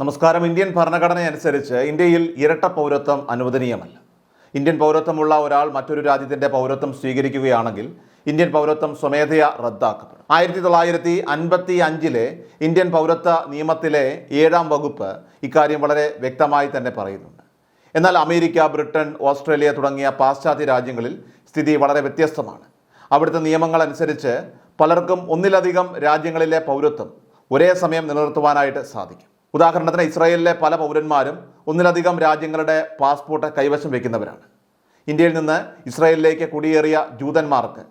നമസ്കാരം. ഇന്ത്യൻ ഭരണഘടനയനുസരിച്ച് ഇന്ത്യയിൽ ഇരട്ട പൗരത്വം അനുവദനീയമല്ല. ഇന്ത്യൻ പൗരത്വമുള്ള ഒരാൾ മറ്റൊരു രാജ്യത്തിന്റെ പൗരത്വം സ്വീകരിക്കുകയാണെങ്കിൽ ഇന്ത്യൻ പൗരത്വം സ്വമേധയാ റദ്ദാക്കപ്പെടും. ആയിരത്തി തൊള്ളായിരത്തി അൻപത്തി അഞ്ചിലെ ഇന്ത്യൻ പൗരത്വ നിയമത്തിലെ ഏഴാം വകുപ്പ് ഇക്കാര്യം വളരെ വ്യക്തമായി തന്നെ പറയുന്നുണ്ട്. എന്നാൽ അമേരിക്ക ബ്രിട്ടൻ ഓസ്ട്രേലിയ തുടങ്ങിയ പാശ്ചാത്യ രാജ്യങ്ങളിൽ സ്ഥിതി വളരെ വ്യത്യസ്തമാണ്. അവിടുത്തെ നിയമങ്ങൾ അനുസരിച്ച് പലർക്കും ഒന്നിലധികം രാജ്യങ്ങളിലെ പൗരത്വം ഒരേ സമയം നിലനിർത്തുവാനായിട്ട് സാധിക്കും. ഉദാഹരണത്തിന് ഇസ്രായേലിലെ പല പൗരന്മാരും ഒന്നിലധികം രാജ്യങ്ങളുടെ പാസ്പോർട്ട് കൈവശം വയ്ക്കുന്നവരാണ് ഇന്ത്യയിൽ നിന്ന് ഇസ്രായേലിലേക്ക് കുടിയേറിയ ജൂതന്മാർക്ക്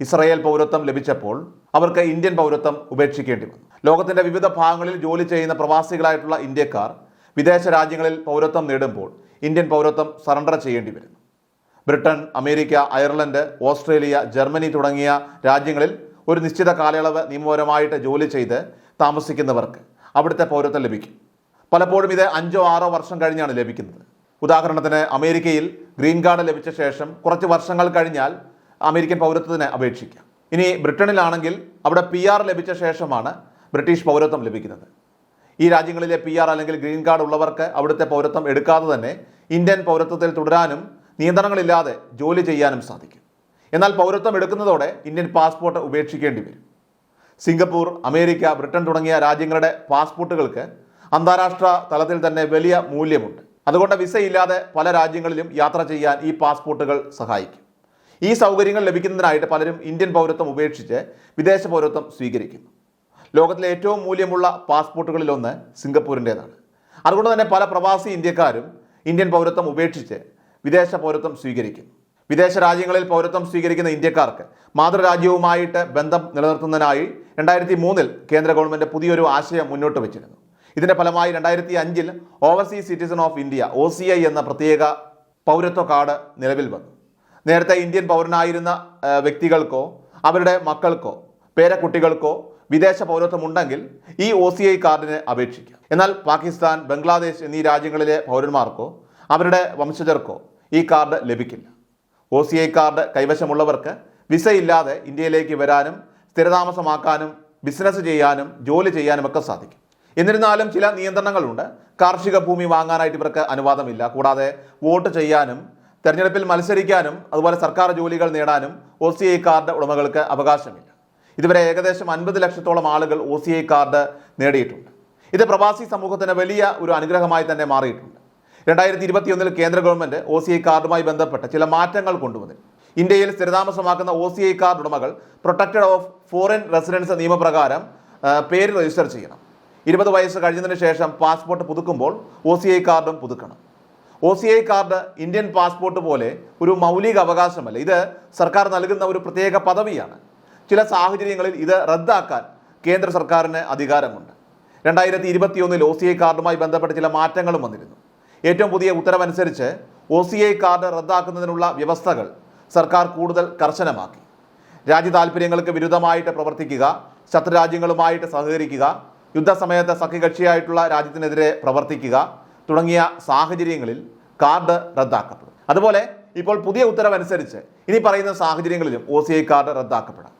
ഇസ്രായേൽ പൗരത്വം ലഭിച്ചപ്പോൾ അവർക്ക് ഇന്ത്യൻ പൗരത്വം ഉപേക്ഷിക്കേണ്ടി വന്നു. ലോകത്തിന്റെ വിവിധ ഭാഗങ്ങളിൽ ജോലി ചെയ്യുന്ന പ്രവാസികളായിട്ടുള്ള ഇന്ത്യക്കാർ വിദേശ രാജ്യങ്ങളിൽ പൗരത്വം നേടുമ്പോൾ ഇന്ത്യൻ പൗരത്വം സറണ്ടർ ചെയ്യേണ്ടി വരുന്നു. Britain America Ireland Australia Germany തുടങ്ങിയ രാജ്യങ്ങളിൽ ഒരു നിശ്ചിത കാലയളവ് നിയമപരമായിട്ട് ജോലി ചെയ്ത് താമസിക്കുന്നവർക്ക് അവിടുത്തെ പൗരത്വം ലഭിക്കും. പലപ്പോഴും ഇത് അഞ്ചോ ആറോ വർഷം കഴിഞ്ഞാണ് ലഭിക്കുന്നത്. ഉദാഹരണത്തിന് അമേരിക്കയിൽ ഗ്രീൻ കാർഡ് ലഭിച്ച ശേഷം കുറച്ച് വർഷങ്ങൾ കഴിഞ്ഞാൽ അമേരിക്കൻ പൗരത്വത്തിന് അപേക്ഷിക്കാം. ഇനി ബ്രിട്ടനിലാണെങ്കിൽ അവിടെ പി ആർ ലഭിച്ച ശേഷമാണ് ബ്രിട്ടീഷ് പൗരത്വം ലഭിക്കുന്നത്. ഈ രാജ്യങ്ങളിലെ പി ആർ അല്ലെങ്കിൽ ഗ്രീൻ കാർഡ് ഉള്ളവർക്ക് അവിടുത്തെ പൗരത്വം എടുക്കാതെ തന്നെ ഇന്ത്യൻ പൗരത്വത്തിൽ തുടരാനും നിയന്ത്രണങ്ങളില്ലാതെ ജോലി ചെയ്യാനും സാധിക്കും. എന്നാൽ പൗരത്വം എടുക്കുന്നതോടെ ഇന്ത്യൻ പാസ്പോർട്ട് ഉപേക്ഷിക്കേണ്ടി വരും. സിംഗപ്പൂർ അമേരിക്ക ബ്രിട്ടൻ തുടങ്ങിയ രാജ്യങ്ങളുടെ പാസ്പോർട്ടുകൾക്ക് അന്താരാഷ്ട്ര തലത്തിൽ തന്നെ വലിയ മൂല്യമുണ്ട്. അതുകൊണ്ട് വിസയില്ലാതെ പല രാജ്യങ്ങളിലും യാത്ര ചെയ്യാൻ ഈ പാസ്പോർട്ടുകൾ സഹായിക്കും. ഈ സൗകര്യങ്ങൾ ലഭിക്കുന്നതിനായിട്ട് പലരും ഇന്ത്യൻ പൗരത്വം ഉപേക്ഷിച്ച് വിദേശ പൗരത്വം സ്വീകരിക്കുന്നു. ലോകത്തിലെ ഏറ്റവും മൂല്യമുള്ള പാസ്പോർട്ടുകളിലൊന്ന് സിംഗപ്പൂരിന്റേതാണ്. അതുകൊണ്ട് തന്നെ പല പ്രവാസി ഇന്ത്യക്കാരും ഇന്ത്യൻ പൗരത്വം ഉപേക്ഷിച്ച് വിദേശ പൗരത്വം സ്വീകരിക്കുന്നു. വിദേശ രാജ്യങ്ങളിൽ പൗരത്വം സ്വീകരിക്കുന്ന ഇന്ത്യക്കാർക്ക് മാതൃരാജ്യവുമായിട്ട് ബന്ധം നിലനിർത്തുന്നതിനായി രണ്ടായിരത്തി മൂന്നിൽ കേന്ദ്ര ഗവൺമെന്റ് പുതിയൊരു ആശയം മുന്നോട്ട് വെച്ചിരുന്നു. ഇതിന്റെ ഫലമായി രണ്ടായിരത്തി അഞ്ചിൽ overseas citizen of India O എന്ന പ്രത്യേക പൗരത്വ കാർഡ് നിലവിൽ വന്നു. നേരത്തെ ഇന്ത്യൻ പൗരനായിരുന്ന വ്യക്തികൾക്കോ അവരുടെ മക്കൾക്കോ പേരക്കുട്ടികൾക്കോ വിദേശ പൗരത്വം ഉണ്ടെങ്കിൽ ഈ ഒ സി ഐ കാർഡിന് അപേക്ഷിക്കാം. എന്നാൽ പാകിസ്ഥാൻ ബംഗ്ലാദേശ് എന്നീ രാജ്യങ്ങളിലെ പൗരന്മാർക്കോ അവരുടെ വംശജർക്കോ ഈ കാർഡ് ലഭിക്കില്ല. ഒ സി ഐ കാർഡ് കൈവശമുള്ളവർക്ക് വിസയില്ലാതെ ഇന്ത്യയിലേക്ക് വരാനും സ്ഥിരതാമസമാക്കാനും ബിസിനസ് ചെയ്യാനും ജോലി ചെയ്യാനും ഒക്കെ സാധിക്കും. എന്നിരുന്നാലും ചില നിയന്ത്രണങ്ങളുണ്ട്. കാർഷിക ഭൂമി വാങ്ങാനായിട്ട് ഇവർക്ക് അനുവാദമില്ല. കൂടാതെ വോട്ട് ചെയ്യാനും തെരഞ്ഞെടുപ്പിൽ മത്സരിക്കാനും അതുപോലെ സർക്കാർ ജോലികൾ നേടാനും ഒ സി ഐ കാർഡ് ഉടമകൾക്ക് അവകാശമില്ല. ഇതുവരെ ഏകദേശം അൻപത് ലക്ഷത്തോളം ആളുകൾ ഒ സി ഐ കാർഡ് നേടിയിട്ടുണ്ട്. ഇത് പ്രവാസി സമൂഹത്തിന് വലിയ ഒരു അനുഗ്രഹമായി തന്നെ മാറിയിട്ടുണ്ട്. രണ്ടായിരത്തി ഇരുപത്തിയൊന്നിൽ കേന്ദ്ര ഗവൺമെന്റ് ഒ സി ഐ കാർഡുമായി ബന്ധപ്പെട്ട് ചില മാറ്റങ്ങൾ കൊണ്ടുവന്നു ഇന്ത്യയിൽ സ്ഥിരതാമസമാക്കുന്ന ഒ സി ഐ കാർഡ് ഉടമകൾ പ്രൊട്ടക്റ്റഡ് ഓഫ് ഫോറിൻ റെസിഡൻസ് നിയമപ്രകാരം പേര് രജിസ്റ്റർ ചെയ്യണം. ഇരുപത് വയസ്സ് കഴിഞ്ഞതിന് ശേഷം പാസ്പോർട്ട് പുതുക്കുമ്പോൾ ഒ സി ഐ കാർഡും പുതുക്കണം. O C I card Indian passport പോലെ ഒരു മൗലിക അവകാശമല്ല. ഇത് സർക്കാർ നൽകുന്ന ഒരു പ്രത്യേക പദവിയാണ്. ചില സാഹചര്യങ്ങളിൽ ഇത് റദ്ദാക്കാൻ കേന്ദ്ര സർക്കാരിന് അധികാരമുണ്ട്. രണ്ടായിരത്തി ഇരുപത്തിയൊന്നിൽ ഒ സി ഐ കാർഡുമായി ബന്ധപ്പെട്ട ചില മാറ്റങ്ങളും വന്നിരുന്നു. ഏറ്റവും പുതിയ ഉത്തരവനുസരിച്ച് ഒ സി ഐ കാർഡ് റദ്ദാക്കുന്നതിനുള്ള വ്യവസ്ഥകൾ സർക്കാർ കൂടുതൽ കർശനമാക്കി. രാജ്യ താല്പര്യങ്ങൾക്ക് വിരുദ്ധമായിട്ട് പ്രവർത്തിക്കുക ശത്രുരാജ്യങ്ങളുമായിട്ട് സഹകരിക്കുക യുദ്ധസമയത്ത് സഖ്യകക്ഷിയായിട്ടുള്ള രാജ്യത്തിനെതിരെ പ്രവർത്തിക്കുക തുടങ്ങിയ സാഹചര്യങ്ങളിൽ കാർഡ് റദ്ദാക്കപ്പെടും. അതുപോലെ ഇപ്പോൾ പുതിയ ഉത്തരവനുസരിച്ച് ഇനി പറയുന്ന സാഹചര്യങ്ങളിലും ഒ സി ഐ കാർഡ് റദ്ദാക്കപ്പെടാം.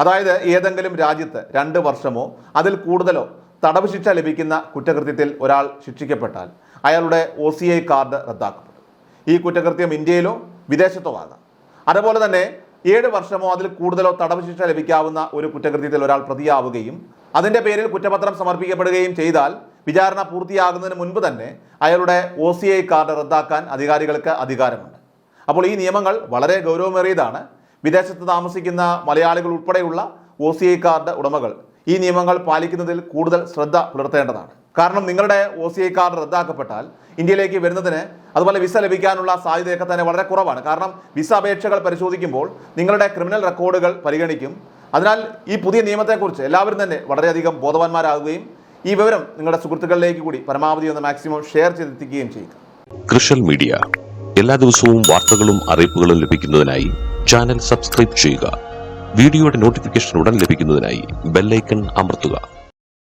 അതായത് ഏതെങ്കിലും രാജ്യത്ത് രണ്ട് വർഷമോ അതിൽ കൂടുതലോ തടവ് ശിക്ഷ ലഭിക്കുന്ന കുറ്റകൃത്യത്തിൽ ഒരാൾ ശിക്ഷിക്കപ്പെട്ടാൽ അയാളുടെ ഒ സി ഐ കാർഡ് റദ്ദാക്കപ്പെട്ടു. ഈ കുറ്റകൃത്യം ഇന്ത്യയിലോ വിദേശത്തോ ആകാം അതുപോലെ തന്നെ ഏഴ് വർഷമോ അതിൽ കൂടുതലോ തടവ് ശിക്ഷ ലഭിക്കാവുന്ന ഒരു കുറ്റകൃത്യത്തിൽ ഒരാൾ പ്രതിയാവുകയും അതിന്റെ പേരിൽ കുറ്റപത്രം സമർപ്പിക്കപ്പെടുകയും ചെയ്താൽ വിചാരണ പൂർത്തിയാകുന്നതിന് മുൻപ് തന്നെ അയാളുടെ ഒ സി ഐ കാർഡ് റദ്ദാക്കാൻ അധികാരികൾക്ക് അധികാരമുണ്ട്. അപ്പോൾ ഈ നിയമങ്ങൾ വളരെ ഗൗരവമേറിയതാണ്. വിദേശത്ത് താമസിക്കുന്ന മലയാളികൾ ഉൾപ്പെടെയുള്ള ഒ സി ഐ കാർഡ് ഉടമകൾ ഈ നിയമങ്ങൾ പാലിക്കുന്നതിൽ കൂടുതൽ ശ്രദ്ധ പുലർത്തേണ്ടതാണ്. കാരണം നിങ്ങളുടെ ഒ സി ഐ കാർഡ് റദ്ദാക്കപ്പെട്ടാൽ ഇന്ത്യയിലേക്ക് വരുന്നതിന് അതുപോലെ വിസ ലഭിക്കാനുള്ള സാധ്യതയൊക്കെ തന്നെ വളരെ കുറവാണ്. കാരണം വിസ അപേക്ഷകൾ പരിശോധിക്കുമ്പോൾ നിങ്ങളുടെ ക്രിമിനൽ റെക്കോർഡുകൾ പരിഗണിക്കും. അതിനാൽ ഈ പുതിയ നിയമത്തെക്കുറിച്ച് എല്ലാവരും തന്നെ വളരെയധികം ബോധവാന്മാരാകുകയും ഈ വിവരം നിങ്ങളുടെ സുഹൃത്തുക്കളിലേക്ക് കൂടി പരമാവധി ഒന്ന് മാക്സിമം ഷെയർ ചെയ്തെത്തിക്കുകയും ചെയ്യുക. കൃഷൽ മീഡിയ. എല്ലാ ദിവസവും വാർത്തകളും അറിയിപ്പുകളും ലഭിക്കുന്നതിനായി ചാനൽ സബ്സ്ക്രൈബ് ചെയ്യുക. വീഡിയോയുടെ നോട്ടിഫിക്കേഷൻ ഉടൻ ലഭിക്കുന്നതിനായി ബെല്ലൈക്കൺ അമർത്തുക.